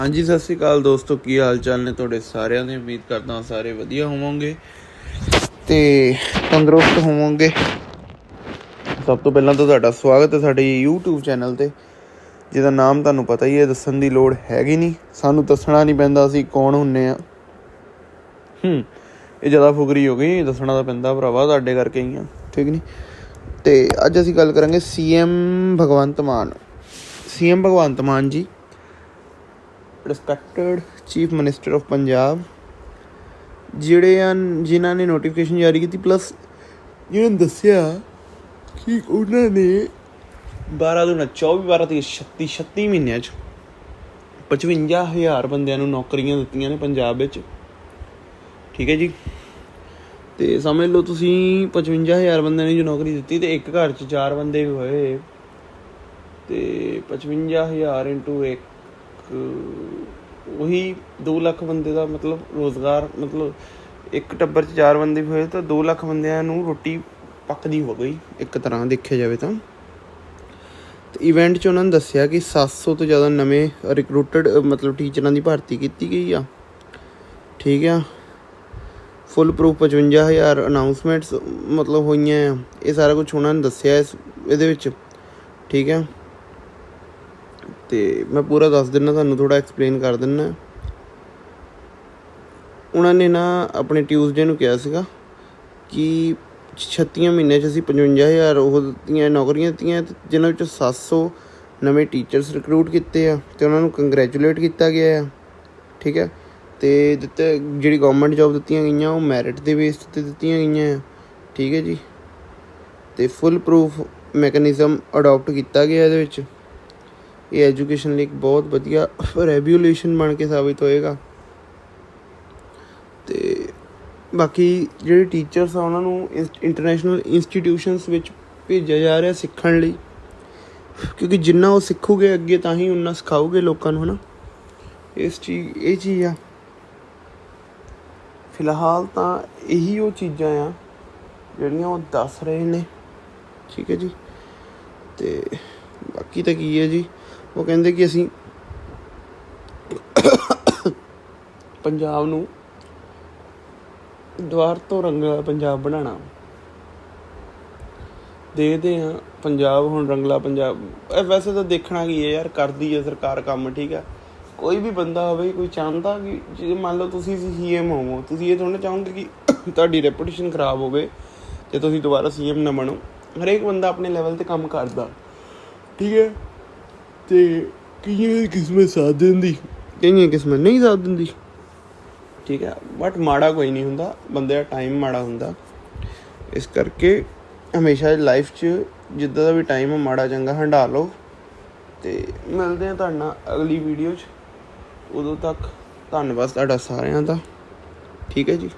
ਹਾਂਜੀ, ਸਤਿ ਸ੍ਰੀ ਅਕਾਲ ਦੋਸਤੋ, ਕੀ ਹਾਲ ਚਾਲ ਨੇ ਤੁਹਾਡੇ ਸਾਰਿਆਂ ਦੀ? ਉਮੀਦ ਕਰਦਾ ਸਾਰੇ ਵਧੀਆ ਹੋਵੋਗੇ ਤੇ ਤੰਦਰੁਸਤ ਹੋਵੋਗੇ। ਸਭ ਤੋਂ ਪਹਿਲਾਂ ਤਾਂ ਤੁਹਾਡਾ ਸਵਾਗਤ ਹੈ ਸਾਡੇ YouTube ਚੈਨਲ ਤੇ, ਜਿਹਦਾ ਨਾਮ ਤੁਹਾਨੂੰ ਪਤਾ ਹੀ ਹੈ, ਦੱਸਣ ਦੀ ਲੋੜ ਹੈਗੀ ਨਹੀਂ। ਸਾਨੂੰ ਦੱਸਣਾ ਨਹੀਂ ਪੈਂਦਾ ਅਸੀਂ ਕੌਣ ਹੁੰਨੇ ਆ। ਹੂੰ, ਇਹ ਜ਼ਿਆਦਾ ਫੁਕਰੀ ਹੋ ਗਈ, ਦੱਸਣਾ ਤਾਂ ਪੈਂਦਾ ਭਰਾਵਾ ਤੁਹਾਡੇ ਕਰਕੇ ਹੀ ਆ, ਠੀਕ ਨਹੀਂ? ਤੇ ਅੱਜ ਅਸੀਂ ਗੱਲ ਕਰਾਂਗੇ CM Bhagwant Mann. CM Bhagwant Mann ji respected chief minister of Punjab ਜਿਹੜੇ ਹਨ, ਜਿਨ੍ਹਾਂ ਨੇ ਨੋਟੀਫਿਕੇਸ਼ਨ ਜਾਰੀ ਕੀਤੀ ਪਲੱਸ ਜਿਹਨਾਂ ਨੇ ਦੱਸਿਆ ਕਿ ਉਹਨਾਂ ਨੇ 12 ਤੋਂ 24 12 ਤੇ 36 36 ਮਹੀਨਿਆਂ ਚ 55000 ਬੰਦਿਆਂ ਨੂੰ ਨੌਕਰੀਆਂ ਦਿੱਤੀਆਂ ਨੇ ਪੰਜਾਬ ਵਿੱਚ। ਠੀਕ ਹੈ ਜੀ? ਤੇ ਸਮਝ ਲਓ ਤੁਸੀਂ 55000 ਬੰਦਿਆਂ ਨੂੰ ਜੋ ਨੌਕਰੀ ਦਿੱਤੀ, ਤੇ ਇੱਕ ਘਰ 'ਚ ਚਾਰ ਬੰਦੇ ਵੀ ਹੋਏ, ਤੇ 55000 ਇਨਟੂ 1 ਉਹੀ 2 ਲੱਖ ਬੰਦੇ ਦਾ ਮਤਲਬ ਰੋਜ਼ਗਾਰ, ਮਤਲਬ ਇੱਕ ਟੱਬਰ 'ਚ ਚਾਰ ਬੰਦੇ ਵੀ ਹੋਏ ਤਾਂ 2 ਲੱਖ ਬੰਦਿਆਂ ਨੂੰ ਰੋਟੀ ਪੱਕਦੀ ਹੋ ਗਈ, ਇੱਕ ਤਰ੍ਹਾਂ ਦੇਖਿਆ ਜਾਵੇ ਤਾਂ। ਤੇ ਇਵੈਂਟ 'ਚ ਉਹਨਾਂ ਨੇ ਦੱਸਿਆ ਕਿ 700 ਤੋਂ ਜ਼ਿਆਦਾ ਨਵੇਂ ਰਿਕਰੂਟਡ ਮਤਲਬ ਟੀਚਰਾਂ ਦੀ ਭਰਤੀ ਕੀਤੀ ਗਈ ਆ। ਠੀਕ ਆ? ਫੁੱਲ ਪ੍ਰੂਫ 55000 ਅਨਾਉਂਸਮੈਂਟਸ ਮਤਲਬ ਹੋਈਆਂ ਆ। ਇਹ ਸਾਰਾ ਕੁਝ ਉਹਨਾਂ ਨੇ ਦੱਸਿਆ ਇਸ ਇਹਦੇ ਵਿੱਚ। ਠੀਕ ਆ? ਤੇ ਮੈਂ ਪੂਰਾ ਦੱਸ ਦਿੰਨਾ, ਤੁਹਾਨੂੰ ਥੋੜਾ ਐਕਸਪਲੇਨ ਕਰ ਦਿੰਨਾ। ਉਹਨਾਂ ਨੇ ਨਾ ਆਪਣੇ ਟਿਊਜ਼ਡੇ ਨੂੰ ਕਿਹਾ ਸੀਗਾ ਕਿ 36 ਮਹੀਨੇ 'ਚ ਅਸੀਂ 55000 ਉਹ ਦਿੱਤੀਆਂ ਨੌਕਰੀਆਂ ਦਿੱਤੀਆਂ, ਤੇ ਜਿਨ੍ਹਾਂ ਵਿੱਚੋਂ 700 ਨਵੇਂ ਟੀਚਰਸ ਰਿਕਰੂਟ ਕੀਤੇ ਆ, ਤੇ ਉਹਨਾਂ ਨੂੰ ਕੰਗ੍ਰੈਚੁਲੇਟ ਕੀਤਾ ਗਿਆ ਆ, ਠੀਕ ਹੈ ਤੇ ਦਿੱਤੇ, ਜਿਹੜੀ ਗਵਰਨਮੈਂਟ ਜੌਬ ਦਿੱਤੀਆਂ ਗਈਆਂ, ਉਹ ਮੈਰਿਟ ਦੇ ਬੇਸ ਤੇ ਦਿੱਤੀਆਂ ਗਈਆਂ ਆ, ਠੀਕ ਹੈ ਜੀ? ਤੇ ਫੁੱਲ ਪ੍ਰੂਫ ਮੈਕੈਨਿਜ਼ਮ ਅਡਾਪਟ ਕੀਤਾ ਗਿਆ ਇਹਦੇ ਵਿੱਚ। ਇਹ ਐਜੂਕੇਸ਼ਨ ਲਈ ਇੱਕ ਬਹੁਤ ਵਧੀਆ ਰੈਗੂਲੇਸ਼ਨ ਬਣ ਕੇ ਸਾਬਿਤ ਹੋਏਗਾ। ਤੇ ਬਾਕੀ ਜਿਹੜੇ ਟੀਚਰਸ ਆ, ਉਹਨਾਂ ਨੂੰ ਇੰਟਰਨੈਸ਼ਨਲ ਇੰਸਟੀਟਿਊਸ਼ਨਸ ਵਿੱਚ ਭੇਜਿਆ ਜਾ ਰਿਹਾ ਸਿੱਖਣ ਲਈ। ਕਿਉਂਕਿ ਜਿੰਨਾ ਉਹ ਸਿੱਖੂਗੇ, ਅੱਗੇ ਤਾਂ ਹੀ ਉਹਨਾਂ ਸਿਖਾਊਗੇ ਲੋਕਾਂ ਨੂੰ, ਹਨਾ? ਇਸ ਚੀਜ਼ ਇਹ ਚੀਜ਼ ਆ। ਫਿਲਹਾਲ ਤਾਂ ਇਹੀ ਉਹ ਚੀਜ਼ਾਂ ਆ, ਜਿਹੜੀਆਂ ਉਹ ਦੱਸ ਰਹੇ ਨੇ। ਠੀਕ ਹੈ ਜੀ? ਤੇ ਬਾਕੀ ਤਾਂ ਕੀ ਹੈ ਜੀ? ਉਹ ਕਹਿੰਦੇ ਕਿ ਅਸੀਂ ਪੰਜਾਬ ਨੂੰ ਦੁਆਰ ਤੋਂ ਰੰਗਲਾ ਪੰਜਾਬ ਬਣਾਉਣਾ। ਦੇਖਦੇ ਆ ਪੰਜਾਬ ਹੁਣ ਰੰਗਲਾ ਪੰਜਾਬ, ਇਹ ਵੈਸੇ ਤਾਂ ਦੇਖਣਾ ਕੀ ਹੈ ਯਾਰ, ਕਰਦੀ ਹੈ ਸਰਕਾਰ ਕੰਮ, ਠੀਕ ਹੈ। ਕੋਈ ਵੀ ਬੰਦਾ ਹੋਵੇ, ਕੋਈ ਚਾਹੁੰਦਾ ਕਿ, ਜੇ ਮੰਨ ਲਓ ਤੁਸੀਂ ਸੀਐਮ ਹੋਵੋ, ਤੁਸੀਂ ਇਹ ਥੋੜਾ ਚਾਹੋਗੇ ਕਿ ਤੁਹਾਡੀ ਰੈਪੂਟੇਸ਼ਨ ਖਰਾਬ ਹੋਵੇ ਤੇ ਤੁਸੀਂ ਦੁਬਾਰਾ ਸੀਐਮ ਨਾ ਬਣੋ। ਹਰੇਕ ਬੰਦਾ ਆਪਣੇ ਲੈਵਲ ਤੇ ਕੰਮ ਕਰਦਾ, ਠੀਕ ਹੈ। ਤੇ ਕਈਆਂ ਦੀ ਕਿਸਮਤ ਸਾਥ ਦਿੰਦੀ? ਕਈਆਂ ਕਿਸਮਤ ਨਹੀਂ ਸਾਥ ਦਿੰਦੀ। ਠੀਕ ਹੈ ਬਟ ਮਾੜਾ ਕੋਈ ਨਹੀਂ ਹੁੰਦਾ ਬੰਦੇ ਦਾ ਟਾਈਮ ਮਾੜਾ ਹੁੰਦਾ। ਇਸ ਕਰਕੇ ਹਮੇਸ਼ਾ ਲਾਈਫ 'ਚ ਜਿੱਦਾਂ ਦਾ ਵੀ ਟਾਈਮ ਹੈ ਮਾੜਾ ਚੰਗਾ ਹੰਡਾ ਲਓ। ਤੇ ਮਿਲਦੇ ਆ ਤੁਹਾਡੇ ਨਾਲ ਅਗਲੀ ਵੀਡੀਓ 'ਚ। ਉਦੋਂ ਤੱਕ ਧੰਨਵਾਦ ਤੁਹਾਡਾ ਸਾਰਿਆਂ ਦਾ। ਠੀਕ ਹੈ ਜੀ।